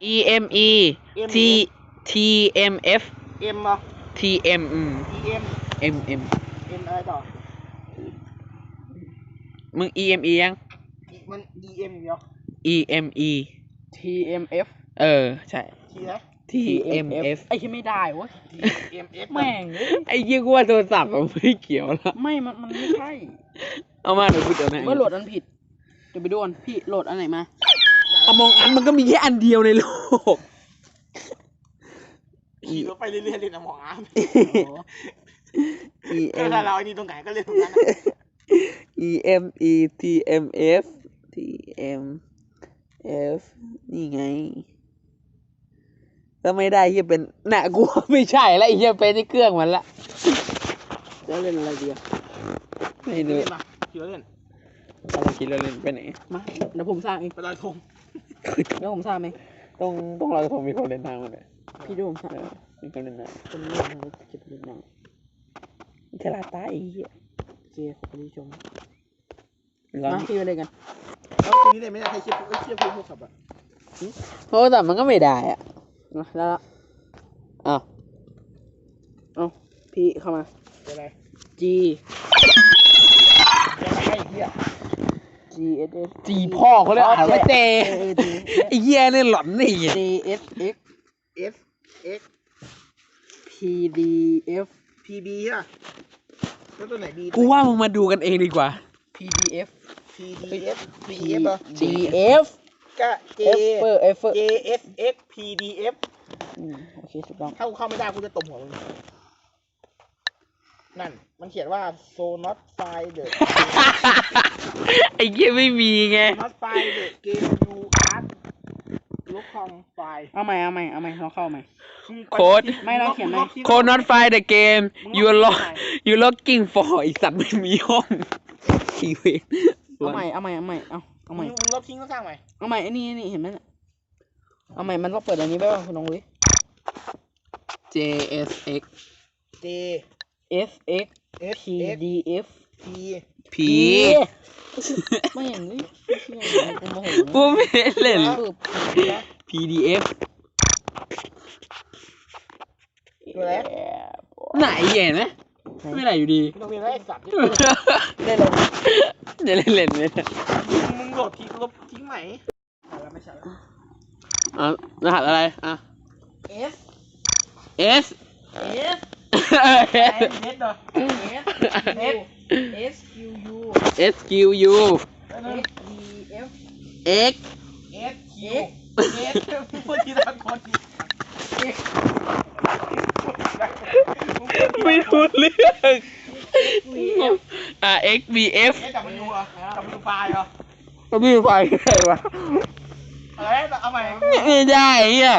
E M E T T M F เอ็มเหรอ T M อืม E M M M เอ็มอะไรต่อมึง E M E ยังมัน D M เดียว E M E T M F เออ ใช่ ทีนะ T M F ไอ้ที่ไม่ได้เวะ T M F แม่งเอ้ยไอ้เยี่ยกูว่าโทรศัพท์มันไม่เกี่ยวแล้วไม่ มัน มันไม่ใช่เอามาเดี๋ยวกูเดี๋ยวนะ เมื่อโหลดอันผิดเดี๋ยวไปดูกันพี่โหลดอันไหนมาเอามองอันมันก็มีแค่อันเดียวในโลก ขี่รถไปเรื่อยๆเลยนะหมออาร์ม E ก็ M ถ้าเราไอ้นี่ตรงไหนก็เล่นตรงนั้น E M E T M F T M F นี่ไงถ้าไม่ได้เฮียเป็นน่ะกูว่าไม่ใช่แล้วไอ้เฮียเป็นที่เครื่องมันละ แล้วเล่นอะไรดีอะไม่เล่รู้นปะขี่รถเล่นอะไร คิดเราเล่นไปไหนมาเดี๋ยวผมสร้างเองไปลอยธงเดี๋ยวผมสร้างเองต้องต้องเราผมมีคนเล่นทางหมดเลยพี่ดูผมสร้างเออมีคนเล่นทางคนนี้เราเก็บเล่นหนังฉลาดตายไอ้เหี้ยเจขอบคุณที่ชมลองมาพี่ไปเล่นกันแล้วคนนี้เลยไม่ได้ใครเชียร์เอ้ยเชียร์พูดโทรศัพท์อะเพราะว่าแต่มันก็ไม่ได้อะมาแล้วละอ้าวเอาพี่เข้ามาเป็นไร G ยังไงเฮีย G S S จีพ่อเขาเลยอ่านว่าเจเออ G ไอ้เหี้ยเนี่ยหลอนนี่ J S X F X P D F P B อะแล้วตัวไหน B กูว่ามึงมาดูกันเองดีกว่า P D F P D F P F เหรอ D F ก็ J F F J S X P D F อืมโอเคถูกต้องถ้ากูเข้าไม่ได้กูจะตบหัวมึง นั่น มันเขียนว่า so not find the ไอ้เหี้ยไม่มีไง not find the game you ask ลบคองไฟล์เอาใหม่เอาใหม่เอาใหม่ลองเข้าใหม่ โค้ด ไม่ต้องเขียนไหม โค not find the game you lock you looking for ไอสัตว์ไม่มีห้องทีเวนเอาใหม่เอาใหม่เอาใหม่เอาเอาใหม่มึงลบทิ้งแล้วสร้างใหม่เอาใหม่ไอ้นี่ไอ้นี่เห็นไหมน่ะเอาใหม่มันต้องเปิดอันนี้ไปบ้างคุณน้องวิ J S X J F X F P X D F P P ไม่อย่างนี้ไม่เชื่อกูโมโหกูไม่เล่นปึ๊บ P D F ตัวอะไรไหนเห็นไหมไม่ไหนอยู่ดี มึงต้องเรียนแล้วไอ้สัตว์นี่ได้เลยจะเล่นเล่นไหมมึงโหลดทิ้งลบทิ้งไหมแล้วไม่ใช่อะรหัสอะไร อะ F S F ไอ้ เน็ตเหรอ F S Q U S Q U S D F X S Q S พูดทีละคนไม่รู้เรื่องอะ X B F เอ๊ะจับมันดูเหรอจับมันดูไฟล์เหรอก็มีไฟอะไรวะอะไรเอาใหม่ไม่ได้อะ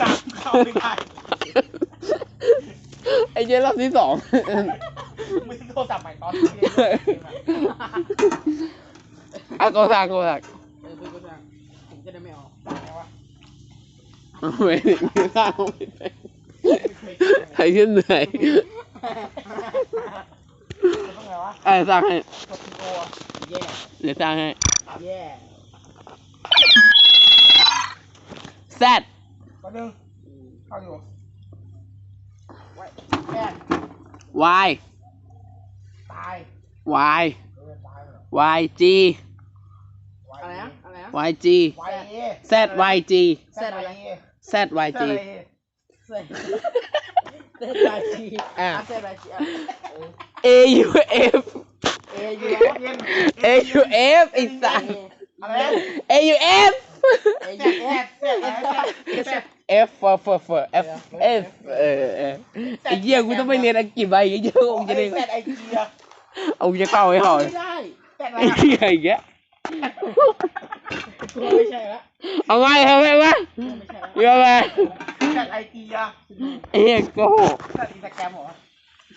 จับเข้าไม่ได้ไอ้เจ๊รอบที่สอง มึงโทรศัพท์ใหม่ตอนที่เล่นเกมอะอะโกซักโกซักเออคือก็จะผมจะได้ไม่ออกอะไรวะไม่ถึงสร้างไม่ได้ใครขึ้นเหนื่อยต้องไงวะอะสร้างให้กดทีโออะแย่เดี๋ยวสร้างให้แย่ Z แป๊บนึงเข้าอยู่ไว้แม่ Y ตาย Y เออตายเหรอ Y G อะไรนะอะไรนะ Y G ไวเอ Z Y G แซดอะไร Z Y แซ G ดอะไรเซเซตายทีอะเซตายทีอะ A U F เอยูเย็น A U F ไอ้สัส อะไรนะ A U F เอแซยูดเอแซดแซ ดอะไรแซด F for for for F F เออเออไอ้เหี้ยกูต้องไปเรียนอังกฤษไปเยอะๆคงจะได้แซดไอจีอะเอาจะเข้าให้หอยไม่ได้แซดอะไรไอ้อะเหี้ยอีกแกกูไม่ใช่ละเอาไงเอาไงวะไม่ใช่ละเยอะไปแซดไอจีอะไอ้เหี้ยโกหกแซดอินสตาแกรมเหรอ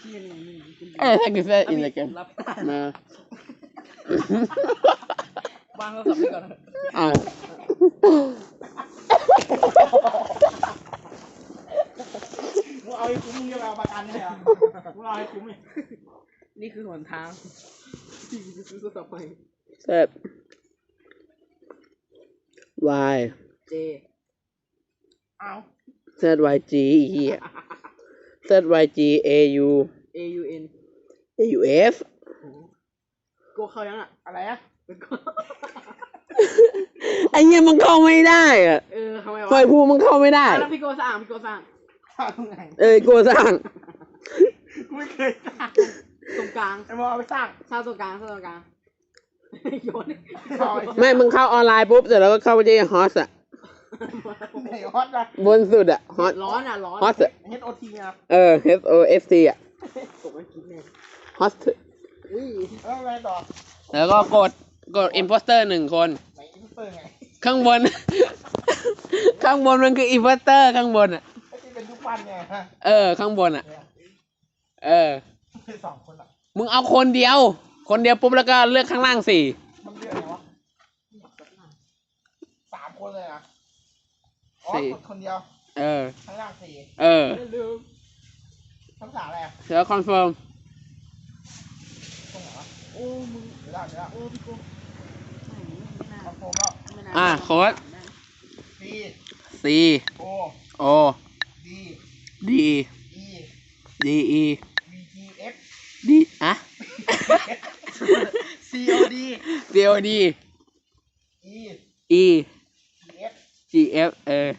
ที่นี่นี่คุณเอ้ยถ้ากูเซตอินสตาแกรมรับนะวางโทรศัพท์ไว้ก่อนอ้าว มึงเอาไอ้คุ้มมึงจะเอาประกันเนี่ยเหรอมึงเอาไอ้คุ้มเลยนี่คือหนทางที่กูจะซื้อโทรศัพท์ใหม่เสร็จ Y J เอา Z Y G ไอ้เหี้ย Z Y G A U A U N A U F โกเข้ายังอะ อะไรอะเป็นโกไอ้เหี้ยมันเข้าไม่ได้อะเออทำไมไฟวะภูมิมันเข้าไม่ได้ อะแล้วพี่โกสร้างพี่โกสร้างข้าวตรงไหนเอ้ยกลัวสร้าง กูไม่เคยสร้างตรงกลางไอ้บอเอาไปสร้างสร้างตรงกลางสร้างตรงกลางโยนเอาไอ้ไม่มึงเข้าออนไลน์ปุ๊บเสร็จแล้วก็เข้าไปที่ฮอสอะไหนฮอตนะบนสุดอะฮอสร้อนอะร้อนฮอสอะเฮดโอทีนะเออ H O S T อะตกไม่คิดเลยฮอสอุ้ย แล้วอะไรต่อแล้วก็กดกด imposter หนึ่งคน ไหนอินเตอร์ไง ข้างบน ข้างบนมันคือ imposter ข้างบนอะไอ้ที่เป็นรูปปั้นไงฮะเออ ข้างบนอะเนี่ยเออคือสองคนอะ มึงเอาคนเดียว คนเดียวปุ๊บแล้วก็เลือกข้างล่างสี่ มันเรียกไงวะสามคนเลยอะอ๋อสี่กดคนเดียวเออ ข้างล่างสี่เออไม่ลืมทั้งสามอะไรอะแล้วคอนเฟิร์มตรงไหนวะโอ้มึงเดี๋ยวได้เดี๋ยวได้โอ้พี่โกไม่ไม่น่าค อนโฟมแล้วไม่น่าอะโค้ดซี C โอ O ดี D อี D E วีจีเอฟ D อะซีโอดี C O D อี E จีเอฟ G F เออ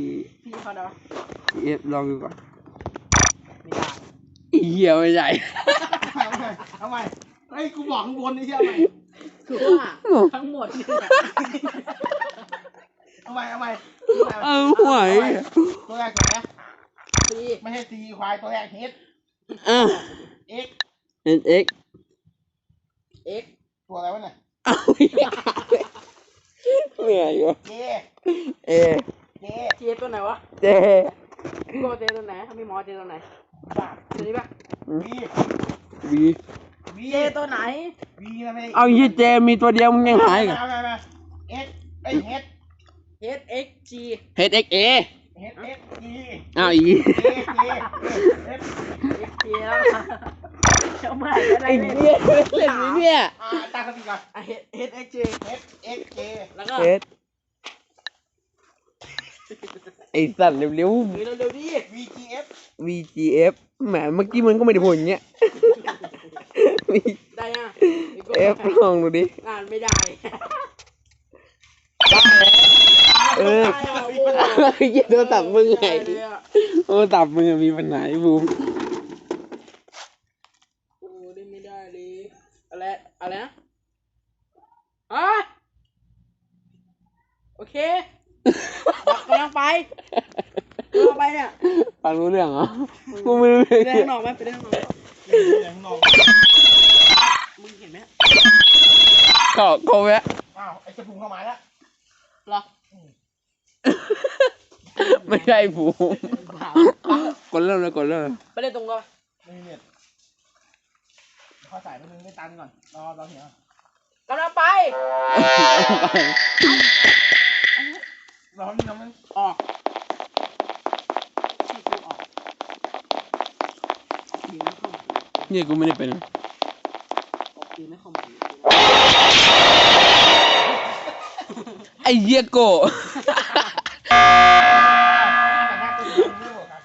E พี่เขาเดา G F ลองดูก่อนไม่ได้อีเหี้ยไม่ใหญ่เอาใหม่เอาใหม่ เฮ้ยกูบอกข้างบนนี่ใช่ไหมคือว่าทั้งหมดเนี่ยเอาใหม่เอาใหม่เอาไหวตัวแรกก่อนนะพี่ไม่ใช่ซีควายตัวแรกเฮดอะเอ็ก N X เอ็กตัวอะไรวะเนี่ยเอาเหนื่อยวะเจ A เจเจตัวไหนวะ J โกเจตัวไหนมีหมอเจตัวไหนบ้าตัวนี้ปะวี V วีเจตัวไหน วีนะไม่เอายี่เจมีตัวเดียวมึงยังหายอีกันเอาไปเอาไปเอ็กไอเฮด H X G H X A เฮดเอ็กจีอ้าวอีเจเจเอฟ X G แล้วเจ้าเมื่อไหร่จะได้ไอ้เล่นเหี้ยเล่นไหมเนี่ย อ่าตั้งสติก่อน อะ H H X G เฮดเอ็กเจแล้วก็ เฮ็ด ไอ้สัตว์เร็วหรือเร็วๆดิวีจีเอฟๆ V G F แหมเมื่อกี้มันก็ไม่ได้พูดอย่างเงี้ย V ได้ยังพี่โก้ F ลองดูดิ อ่านไม่ได้เออ ได้ะไอ้เหี้ยโทรศัพท์มึงไงด้เลยอะโทรศัพท์มึงอะมีปัญหาไอ้บูมโอ้ได้ไม่ได้เลยอะไรอะไรนะอะโอเค กำลังไปกำลังไปเนี่ยฟังรู้เรื่องเหรอ กูไม่รู้เรื่ไปองได้ข้างนอกไหมไปได้ข้างนอกไหมเสียงนอกมึงเห็นไหมก็ก็แวะ อ้าวไอจะพุงเข้ามาแล้วเหรอไม่ใช่บูมบ้ากดเริ่มเลยกดเริ่มเลยไปได้ตรงก็ไม่มีเน็ตเข้าสายไปนึงไม่ตันก่อนรอรอเหี่ยกำลังไป รอนี่น้องมันออกที่กูออกออกทีไม่คอมเนี่ยกูไม่ได้เป็น ออกทีไม่คอมไอ้เหี้ยโกะแต่หน้าตัวเดียวไม่หมดครับ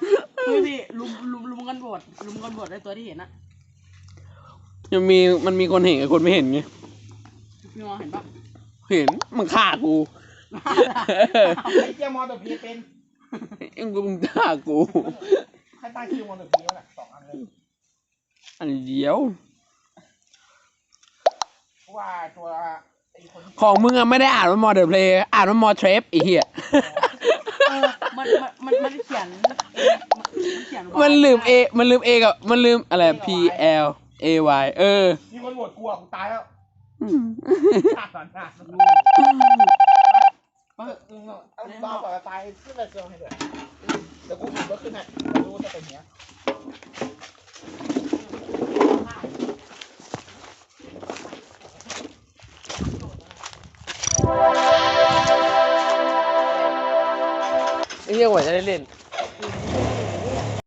เฮ้ยพี่ลุมลุมลุมกันบวชลุมกันบวชได้ตัวที่เห็นนะยังมีมันมีคนเห็นกับคนไม่เห็นไงพี่มองเห็นปะเห็นมึงฆ่ากู ไอ้เจ้ามอเตอร์พีเป็นเอ็งกูมึงฆ่ากู ใครตั้งชื่อมอเตอร์พีวะน่ะสองอันเลยอันเดียว เพราะว่าตัวไอ้คนที่ของมึงอะไม่ได้อ่านว่ามอเดอร์เพลย์อ่านว่ามอเทรฟไอ้เหี้ย เออมันมันมันมันเขียนเอมันเขียนว่ามันลืมเอ มันลืมเอกับ มันลืมอะไร P L A Y เออมีคนโหวตกูอะกูตายแล้วตายก่อนนะเออเออเอาบ้าก่อนจะตายขึ้นไปเซลล์ให้ด้วยเดี๋ยวกูขับรถขึ้นให้ดูจะเป็นเนี้ยไอ้เหี้ยกว่าจะได้เล่น